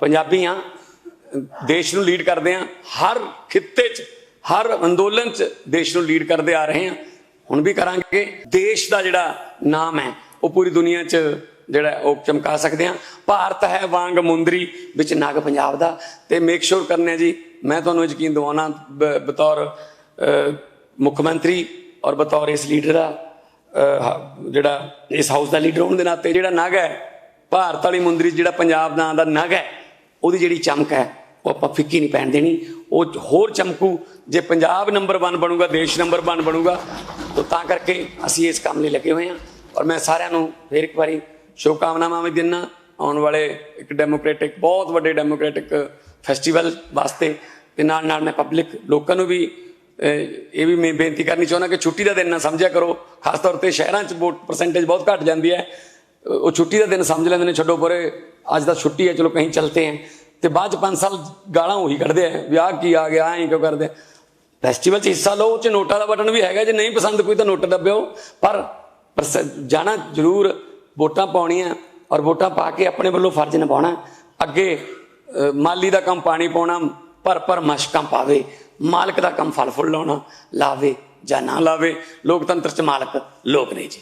ਪੰਜਾਬੀ ਹਾਂ ਦੇਸ਼ ਨੂੰ ਲੀਡ ਕਰਦੇ ਹਾਂ, ਹਰ ਖਿੱਤੇ 'ਚ, ਹਰ ਅੰਦੋਲਨ 'ਚ ਦੇਸ਼ ਨੂੰ ਲੀਡ ਕਰਦੇ ਆ ਰਹੇ ਹਾਂ। ਹੁਣ ਵੀ ਕਰਾਂਗੇ। ਦੇਸ਼ ਦਾ ਜਿਹੜਾ ਨਾਮ ਹੈ, ਉਹ ਪੂਰੀ ਦੁਨੀਆ 'ਚ ਜਿਹੜਾ ਉਹ ਚਮਕਾ ਸਕਦੇ ਹਾਂ। ਭਾਰਤ ਹੈ ਵਾਂਗ ਮੁੰਦਰੀ, ਵਿੱਚ ਨਗ ਪੰਜਾਬ ਦਾ। ਤੇ ਮੇਕ ਸ਼ੋਰ ਕਰਨੇ ਜੀ, ਮੈਂ ਤੁਹਾਨੂੰ ਯਕੀਨ ਦਿਵਾਉਣਾ, ਬ- ਬਤੌਰ ਮੁੱਖ ਮੰਤਰੀ ਔਰ ਬਤੌਰ ਇਸ ਲੀਡਰ ਦਾ ਹ- ਜਿਹੜਾ ਇਸ ਹਾਊਸ ਦਾ ਲੀਡਰ ਹੋਣ ਦੇ ਨਾਤੇ ਜਿਹੜਾ ਨਗ ਹੈ, ਭਾਰਤ ਵਾਲੀ ਮੁੰਦਰੀ 'ਚ ਜਿਹੜਾ ਪੰਜਾਬ ਨਾਂ ਦਾ ਨਗ ਹੈ ਉਹਦੀ ਜਿਹੜੀ ਚਮਕ ਹੈ, ਉਹ ਆਪਾਂ ਫਿੱਕੀ ਨਹੀਂ ਪੈਣ ਦੇਣੀ। ਉਹ ਹੋਰ ਚਮਕੂ, ਜੇ ਪੰਜਾਬ ਨੰਬਰ 1 ਬਣੂਗਾ, ਦੇਸ਼ ਨੰਬਰ 1 ਬਣੂਗਾ, ਤਾਂ ਤਾਂ ਕਰਕੇ ਅਸੀਂ ਇਸ ਕੰਮ ਲਈ ਲੱਗੇ ਹੋਏ ਹਾਂ। ਔਰ ਮੈਂ ਸਾਰਿਆਂ ਨੂੰ ਫੇਰ ਇੱਕ ਵਾਰੀ ਸ਼ੁਭਕਾਮਨਾਵਾਂ ਵੀ ਦਿੰਨਾ ਆਉਣ ਵਾਲੇ ਇੱਕ ਡੈਮੋਕ੍ਰੈਟਿਕ, ਬਹੁਤ ਵੱਡੇ ਡੈਮੋਕ੍ਰੈਟਿਕ ਫੈਸਟੀਵਲ ਵਾਸਤੇ। ਤੇ ਨਾਲ ਨਾਲ ਮੈਂ ਪਬਲਿਕ, ਲੋਕਾਂ ਨੂੰ ਵੀ ਇਹ ਵੀ ਮੈਂ ਬੇਨਤੀ ਕਰਨੀ ਚਾਹੁੰਦਾ ਕਿ ਛੁੱਟੀ ਦਾ ਦਿਨ ਨਾ ਸਮਝਿਆ ਕਰੋ। ਖਾਸ ਤੌਰ ਤੇ ਸ਼ਹਿਰਾਂ 'ਚ ਵੋਟ ਪਰਸੈਂਟੇਜ ਬਹੁਤ ਘਟ ਜਾਂਦੀ ਹੈ। ਉਹ ਛੁੱਟੀ ਦਾ ਦਿਨ ਸਮਝ ਲੈਂਦੇ ਨੇ, ਛੱਡੋ ਪਰੇ, ਅੱਜ ਦਾ ਛੁੱਟੀ ਹੈ, ਚਲੋ ਕਹੀਂ ਚਲਤੇ ਹੈ। ਤੇ ਬਾਅਦ ਚ 5 ਸਾਲ ਗਾਲਾਂ ਉਹੀ ਕੱਢਦੇ ਆ ਵਿਆਹ ਕੀ ਆ ਗਿਆ, ਐਂ ਕਿਉਂ ਕਰਦੇ ਫੈਸਟੀਵਲ 'ਚ ਹਿੱਸਾ ਲਓ 'ਚ ਨੋਟਾਂ ਦਾ ਬਟਨ ਵੀ ਹੈਗਾ, ਜੇ ਨਹੀਂ ਪਸੰਦ ਕੋਈ ਤਾਂ ਨੋਟ ਦੱਬਿਓ। ਪਰ ਜਾਣਾ ਜ਼ਰੂਰ, ਵੋਟਾਂ ਪਾਉਣੀਆਂ, ਔਰ ਵੋਟਾਂ ਪਾ ਕੇ ਆਪਣੇ ਵੱਲੋਂ ਫਰਜ਼ ਨਿਭਾਉਣਾ। ਅੱਗੇ ਮਾਲੀ ਦਾ ਕੰਮ ਪਾਣੀ ਪਾਉਣਾ, ਪਰ ਪਰ ਮਸ਼ਕਾਂ ਪਾਵੇ, ਮਾਲਕ ਦਾ ਕੰਮ ਫਲ ਫੁੱਲ ਲਾਉਣਾ, ਲਾਵੇ ਜਾਂ ਨਾ ਲਾਵੇ, ਲੋਕਤੰਤਰ 'ਚ ਮਾਲਕ ਲੋਕ ਨੇ ਜੀ।